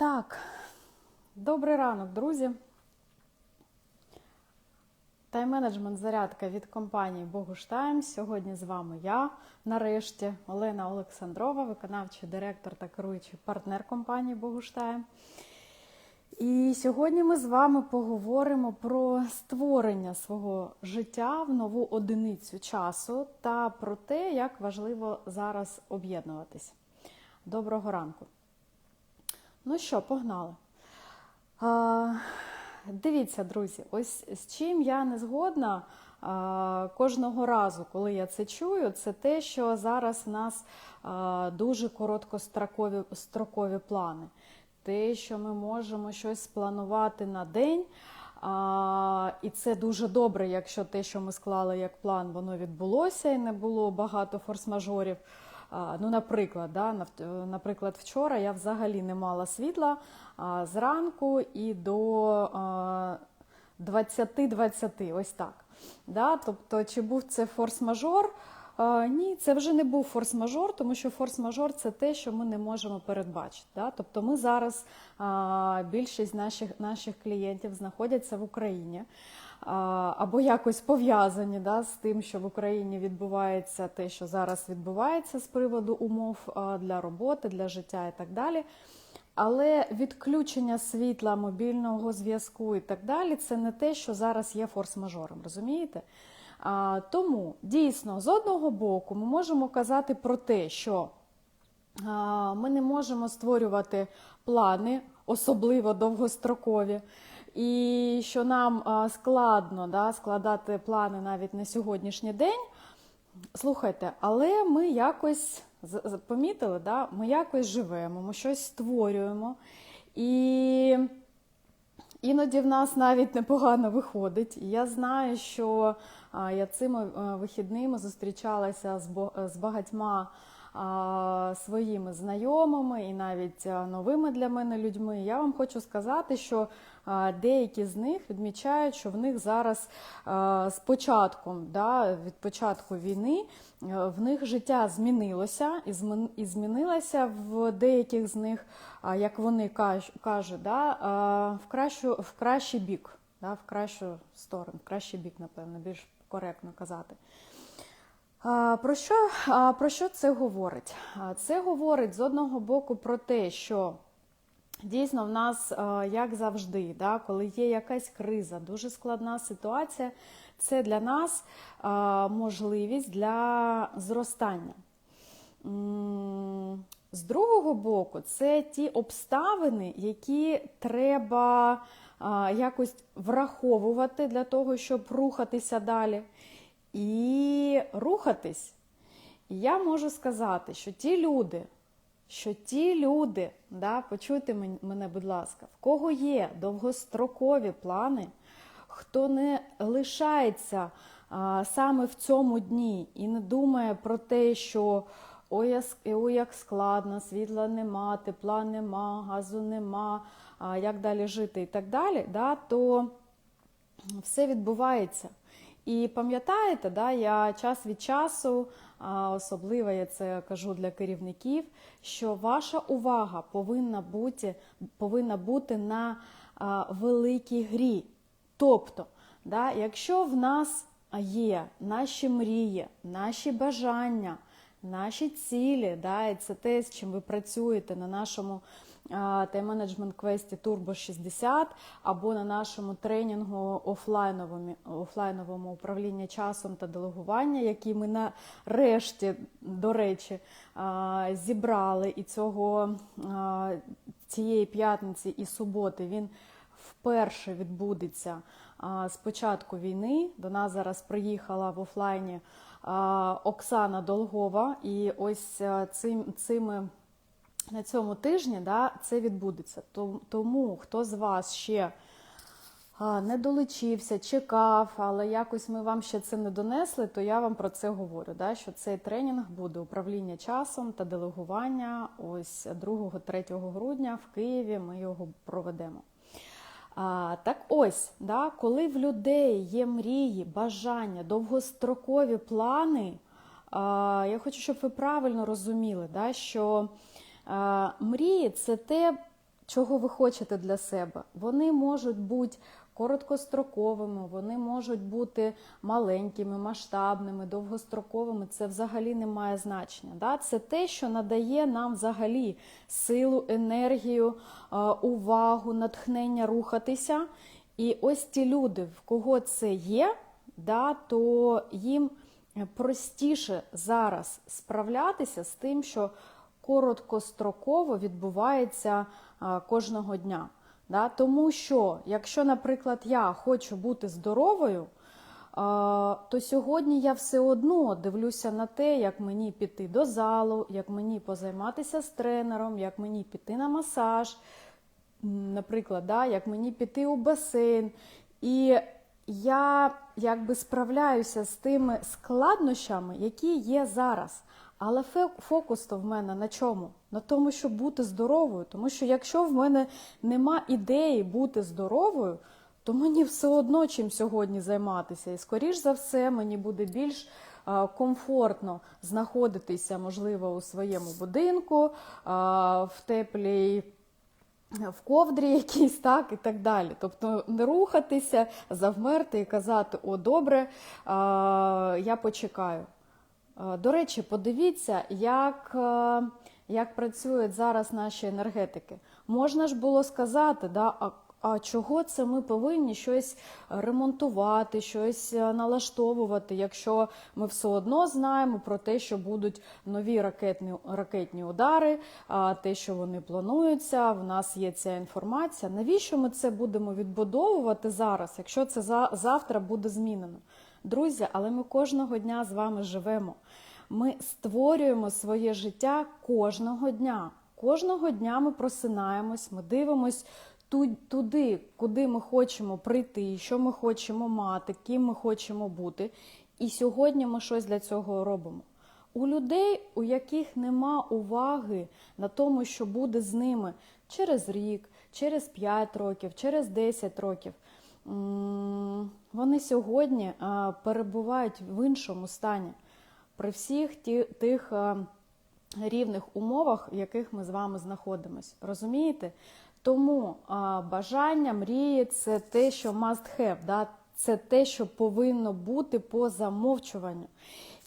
Так, добрий ранок, друзі. Тайм-менеджмент зарядка від компанії Богуштайм. Сьогодні з вами я, нарешті, Олена Олександрова, виконавчий директор та керуючий партнер компанії Богуштайм. І сьогодні ми з вами поговоримо про створення свого життя в нову одиницю часу та про те, як важливо зараз об'єднуватись. Доброго ранку! Ну що, погнали. А, Дивіться, друзі, ось з чим я не згодна а, кожного разу, коли я це чую, це те, що зараз в нас а, дуже короткострокові строкові плани. Те, що ми можемо щось спланувати на день. А, І це дуже добре, якщо те, що ми склали як план, воно відбулося і не було багато форс-мажорів. Ну, наприклад, да, наприклад, вчора я взагалі не мала світла зранку і до 20-20, ось так. Да? Тобто, чи був це форс-мажор? Ні, це вже не був форс-мажор, тому що форс-мажор це те, що ми не можемо передбачити. Да? Тобто ми зараз більшість наших, наших клієнтів знаходяться в Україні або якось пов'язані да, з тим, що в Україні відбувається те, що зараз відбувається з приводу умов для роботи, для життя і так далі. Але відключення світла, мобільного зв'язку і так далі це не те, що зараз є форс-мажором, розумієте? А, тому дійсно з одного боку ми можемо казати про те, що а, ми не можемо створювати плани, особливо довгострокові, і що нам складно да, складати плани навіть на сьогоднішній день. Слухайте, але ми якось помітили, да? ми якось живемо, ми щось створюємо. І іноді в нас навіть непогано виходить. Я знаю, що я цими е, вихідними зустрічалася з, багатьма своїми знайомими і навіть новими для мене людьми. Я вам хочу сказати, що деякі з них відмічають, що в них зараз з початком, да, від початку війни, в них життя змінилося і змінилося в деяких з них, як вони кажуть, да, в, кращу, в кращий бік, да, в кращу сторону, в кращий бік, напевно, більш коректно казати. Про що, про що це говорить? Це говорить з одного боку про те, що дійсно в нас, як завжди, да, коли є якась криза, дуже складна ситуація, це для нас можливість для зростання. З другого боку, це ті обставини, які треба якось враховувати для того, щоб рухатися далі. І рухатись. І я можу сказати, що ті люди, що ті люди, да, почуйте мене, будь ласка, в кого є довгострокові плани, хто не лишається а, саме в цьому дні і не думає про те, що ой, ой, як складно, світла нема, тепла нема, газу нема, а, як далі жити і так далі, да, то все відбувається. І пам'ятаєте, да, я час від часу, особливо я це кажу для керівників, що ваша увага повинна бути, повинна бути на великій грі. Тобто, да, якщо в нас є наші мрії, наші бажання, наші цілі, да, і це те, з чим ви працюєте на нашому тайм-менеджмент квесті Turbo 60 або на нашому тренінгу офлайновому, офлайновому управління часом та делегування, який ми нарешті, до речі, зібрали і цього цієї п'ятниці і суботи він вперше відбудеться з початку війни. До нас зараз приїхала в офлайні Оксана Долгова, і ось цим, цими на цьому тижні да, це відбудеться. Тому хто з вас ще не долучився, чекав, але якось ми вам ще це не донесли, то я вам про це говорю. Да, що цей тренінг буде управління часом та делегування. Ось 2-3 грудня в Києві ми його проведемо. А, так ось, да, коли в людей є мрії, бажання, довгострокові плани, а, я хочу, щоб ви правильно розуміли, да, що мрії це те, чого ви хочете для себе. Вони можуть бути короткостроковими, вони можуть бути маленькими, масштабними, довгостроковими. Це взагалі не має значення. Да? Це те, що надає нам взагалі силу, енергію, увагу, натхнення рухатися. І ось ті люди, в кого це є, да, то їм простіше зараз справлятися з тим, що короткостроково відбувається кожного дня. Да? Тому що, якщо, наприклад, я хочу бути здоровою, то сьогодні я все одно дивлюся на те, як мені піти до залу, як мені позайматися з тренером, як мені піти на масаж, наприклад, да? як мені піти у басейн. І я якби справляюся з тими складнощами, які є зараз. Але фокус то в мене на чому? На тому, щоб бути здоровою. Тому що якщо в мене нема ідеї бути здоровою, то мені все одно чим сьогодні займатися. І скоріш за все, мені буде більш комфортно знаходитися, можливо, у своєму будинку, в теплій в ковдрі якійсь, так, і так далі. Тобто не рухатися, завмерти і казати, о, добре, я почекаю. А, До речі, подивіться, як, е, як працюють зараз наші енергетики. Можна ж було сказати, да, а, а чого це ми повинні щось ремонтувати, щось е, налаштовувати, якщо ми все одно знаємо про те, що будуть нові ракетні, ракетні удари, а, те, що вони плануються, в нас є ця інформація. Навіщо ми це будемо відбудовувати зараз, якщо це за, завтра буде змінено? Друзі, але ми кожного дня з вами живемо. Ми створюємо своє життя кожного дня. Кожного дня ми просинаємось, ми дивимось туди, куди ми хочемо прийти, що ми хочемо мати, ким ми хочемо бути. І сьогодні ми щось для цього робимо. У людей, у яких нема уваги на тому, що буде з ними через рік, через 5 років, через 10 років, вони сьогодні перебувають в іншому стані при всіх тих рівних умовах, в яких ми з вами знаходимося. Розумієте? Тому бажання, мрії це те, що must have, да? це те, що повинно бути по замовчуванню.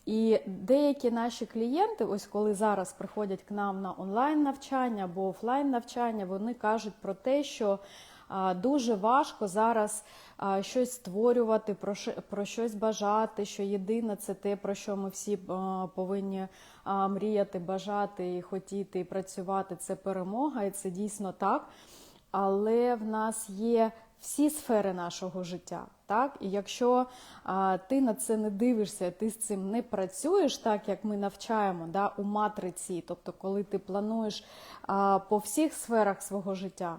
І деякі наші клієнти, ось коли зараз приходять к нам на онлайн навчання або офлайн навчання, вони кажуть про те, що дуже важко зараз щось створювати, про, щось бажати, що єдине це те, про що ми всі повинні мріяти, бажати і хотіти і працювати. Це перемога, і це дійсно так. Але в нас є всі сфери нашого життя. Так? І якщо а, ти на це не дивишся, ти з цим не працюєш, так як ми навчаємо да, у матриці, тобто коли ти плануєш а, по всіх сферах свого життя,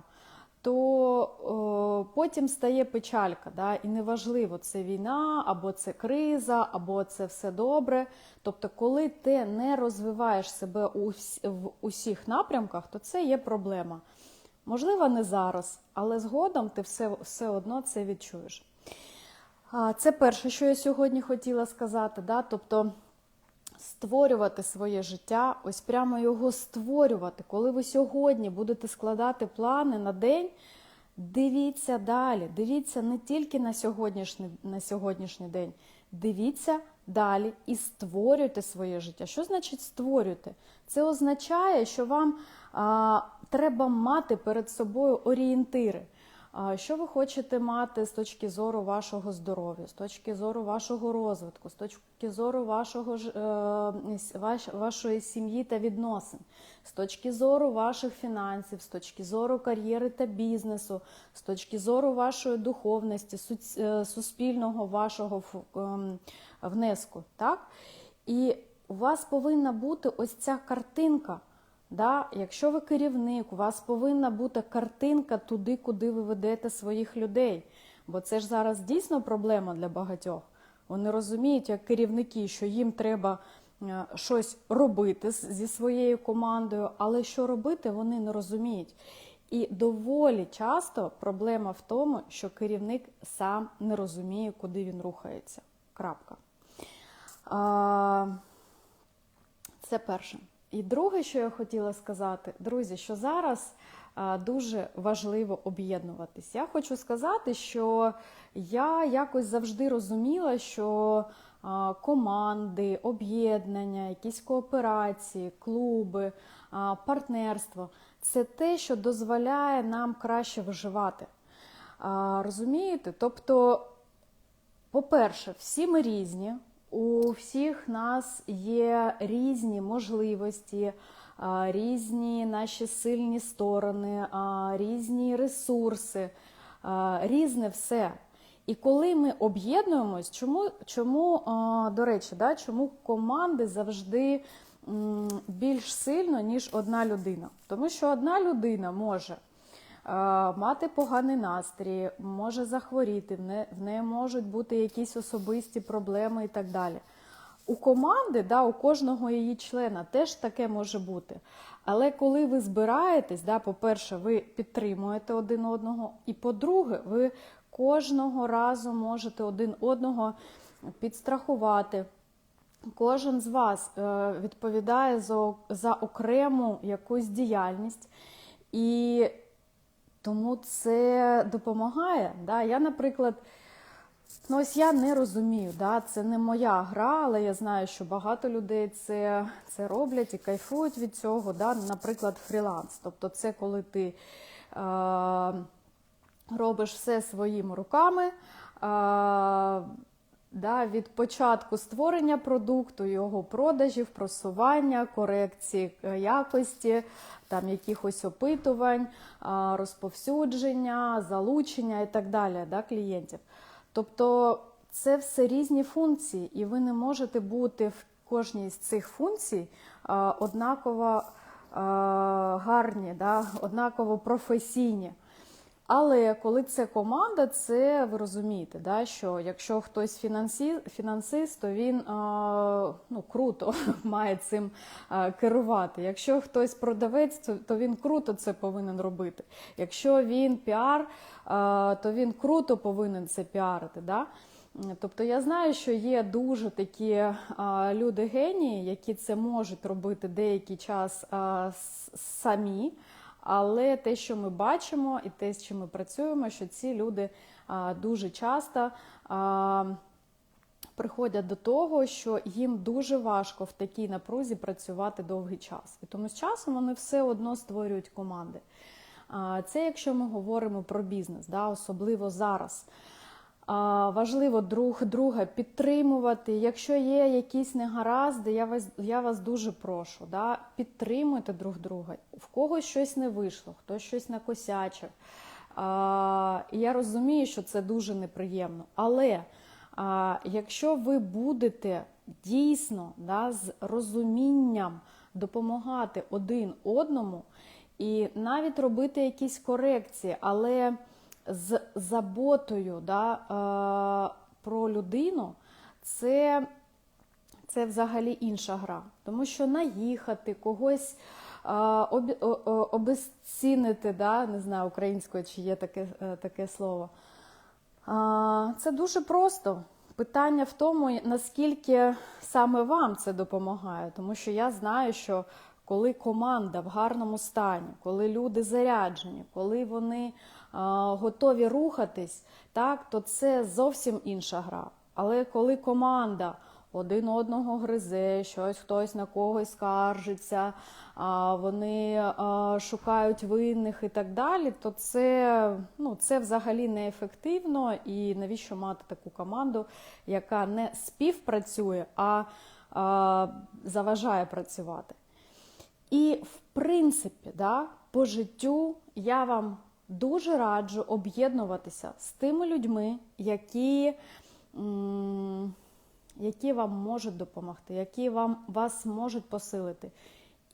то о, потім стає печалька. Да? І неважливо, це війна, або це криза, або це все добре. Тобто, коли ти не розвиваєш себе у в усіх напрямках, то це є проблема. Можливо, не зараз, але згодом ти все, все одно це відчуєш. Це перше, що я сьогодні хотіла сказати. Да? Тобто створювати своє життя, ось прямо його створювати. Коли ви сьогодні будете складати плани на день, дивіться далі. Дивіться не тільки на сьогоднішній, на сьогоднішній день, дивіться далі і створюйте своє життя. Що значить створюйте? Це означає, що вам а, треба мати перед собою орієнтири. Що ви хочете мати з точки зору вашого здоров'я, з точки зору вашого розвитку, з точки зору вашого е, ваш, вашої сім'ї та відносин, з точки зору ваших фінансів, з точки зору кар'єри та бізнесу, з точки зору вашої духовності, е, суспільного вашого ем, внеску. Так? І у вас повинна бути ось ця картинка. Да? Якщо ви керівник, у вас повинна бути картинка туди, куди ви ведете своїх людей. Бо це ж зараз дійсно проблема для багатьох. Вони розуміють, як керівники, що їм треба е, щось робити зі своєю командою, але що робити, вони не розуміють. І доволі часто проблема в тому, що керівник сам не розуміє, куди він рухається. Крапка. Це перше. І друге, що я хотіла сказати, друзі, що зараз дуже важливо об'єднуватись. Я хочу сказати, що я якось завжди розуміла, що команди, об'єднання, якісь кооперації, клуби, партнерство це те, що дозволяє нам краще виживати. Розумієте? Тобто, по-перше, всі ми різні, у всіх нас є різні можливості, різні наші сильні сторони, різні ресурси, різне все. І коли ми об'єднуємось, чому, чому до речі, да, чому команди завжди більш сильно, ніж одна людина? Тому що одна людина може мати поганий настрій, може захворіти, в не- неї можуть бути якісь особисті проблеми і так далі. У команди, да, у кожного її члена теж таке може бути. Але коли ви збираєтесь, да, по-перше, ви підтримуєте один одного, і по-друге, ви кожного разу можете один одного підстрахувати. Кожен з вас е, відповідає за, за окрему якусь діяльність, і тому це допомагає. Да? Я, наприклад, ну ось я не розумію, да? це не моя гра, але я знаю, що багато людей це, це роблять і кайфують від цього. Да? Наприклад, фріланс. Тобто, це коли ти е, робиш все своїми руками. Е, Да, від початку створення продукту, його продажів, просування, корекції е, якості, там якихось опитувань, розповсюдження, залучення і так далі да, клієнтів. Тобто це все різні функції, і ви не можете бути в кожній з цих функцій однаково гарні, да, однаково професійні. Але коли це команда, це ви розумієте, да, що якщо хтось фінансі, фінансист, то він а, ну, круто має цим а, керувати. Якщо хтось продавець, то, то він круто це повинен робити. Якщо він піар, а, то він круто повинен це піарити. Да? Тобто я знаю, що є дуже такі а, люди генії, які це можуть робити деякий час а, самі. Але те, що ми бачимо, і те, з чим ми працюємо, що ці люди дуже часто приходять до того, що їм дуже важко в такій напрузі працювати довгий час. І тому з часом вони все одно створюють команди. А, Це якщо ми говоримо про бізнес, да, особливо зараз. Важливо друг друга підтримувати. Якщо є якісь негаразди, я вас, я вас дуже прошу, да, підтримуйте друг друга. В когось щось не вийшло, хтось щось накосячив. А, я розумію, що це дуже неприємно. Але а, якщо ви будете дійсно да, з розумінням допомагати один одному і навіть робити якісь корекції, але з заботою да, е, про людину, це, це взагалі інша гра. Тому що наїхати, когось е, обі- о- о- обезцінити, да, не знаю українською, чи є таке, е, таке слово. Це дуже просто. Питання в тому, наскільки саме вам це допомагає. Тому що я знаю, що коли команда в гарному стані, коли люди заряджені, коли вони готові рухатись, так, то це зовсім інша гра. Але коли команда один одного гризе, щось хтось на когось скаржиться, вони шукають винних і так далі, то це, ну, це взагалі неефективно. І навіщо мати таку команду, яка не співпрацює, а, заважає працювати. І в принципі, да, по життю я вам дуже раджу об'єднуватися з тими людьми, які, які вам можуть допомогти, які вам, вас можуть посилити.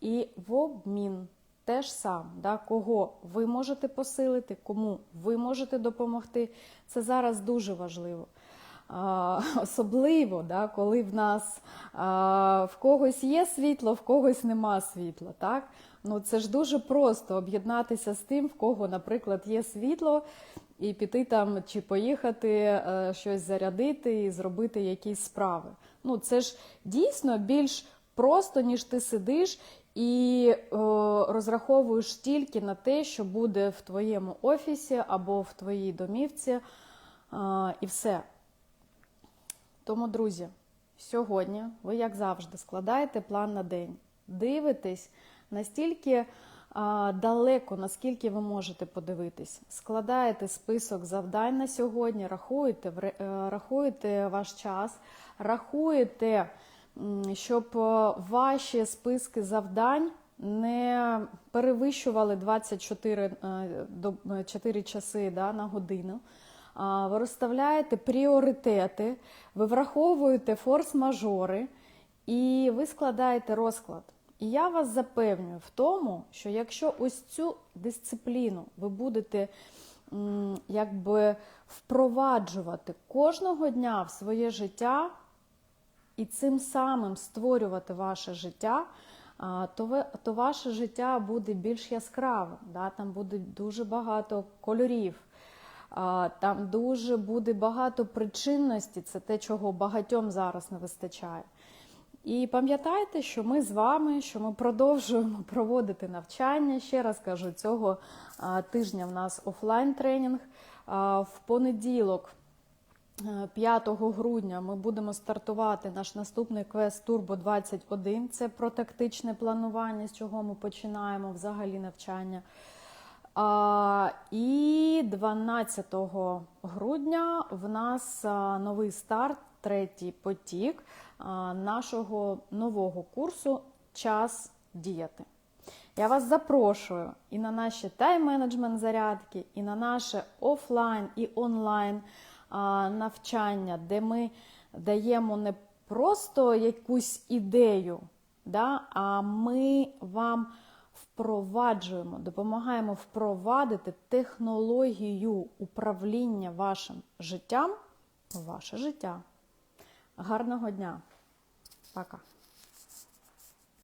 І в обмін теж сам, да, кого ви можете посилити, кому ви можете допомогти. Це зараз дуже важливо. А, Особливо, да, коли в нас а, в когось є світло, в когось нема світла. Так? Ну, це ж дуже просто об'єднатися з тим, в кого, наприклад, є світло, і піти там чи поїхати е, щось зарядити і зробити якісь справи. Ну, це ж дійсно більш просто, ніж ти сидиш і е, розраховуєш тільки на те, що буде в твоєму офісі або в твоїй домівці, е, і все. Тому, друзі, сьогодні ви, як завжди, складаєте план на день, дивитесь настільки а, далеко, наскільки ви можете подивитись. Складаєте список завдань на сьогодні, рахуєте, е, рахуєте ваш час, рахуєте, щоб е, ваші списки завдань не перевищували 24 е, до- е, 4 часи да, на годину. Ви розставляєте пріоритети, ви враховуєте форс-мажори і ви складаєте розклад. І я вас запевнюю в тому, що якщо ось цю дисципліну ви будете якби впроваджувати кожного дня в своє життя і цим самим створювати ваше життя, то, ви, то ваше життя буде більш яскравим. Да? Там буде дуже багато кольорів. Там дуже буде багато причинності, це те, чого багатьом зараз не вистачає. І пам'ятайте, що ми з вами, що ми продовжуємо проводити навчання. Ще раз кажу, цього тижня в нас офлайн тренінг. В понеділок, е, 5 грудня, ми будемо стартувати наш наступний квест Турбо 21. Це про тактичне планування, з чого ми починаємо взагалі навчання. А, і 12 грудня в нас новий старт, третій потік нашого нового курсу Час діяти. Я вас запрошую і на наші тайм-менеджмент зарядки, і на наше офлайн і онлайн навчання, де ми даємо не просто якусь ідею, да, а ми вам впроваджуємо, допомагаємо впровадити технологію управління вашим життям ваше життя. Гарного дня! Пока!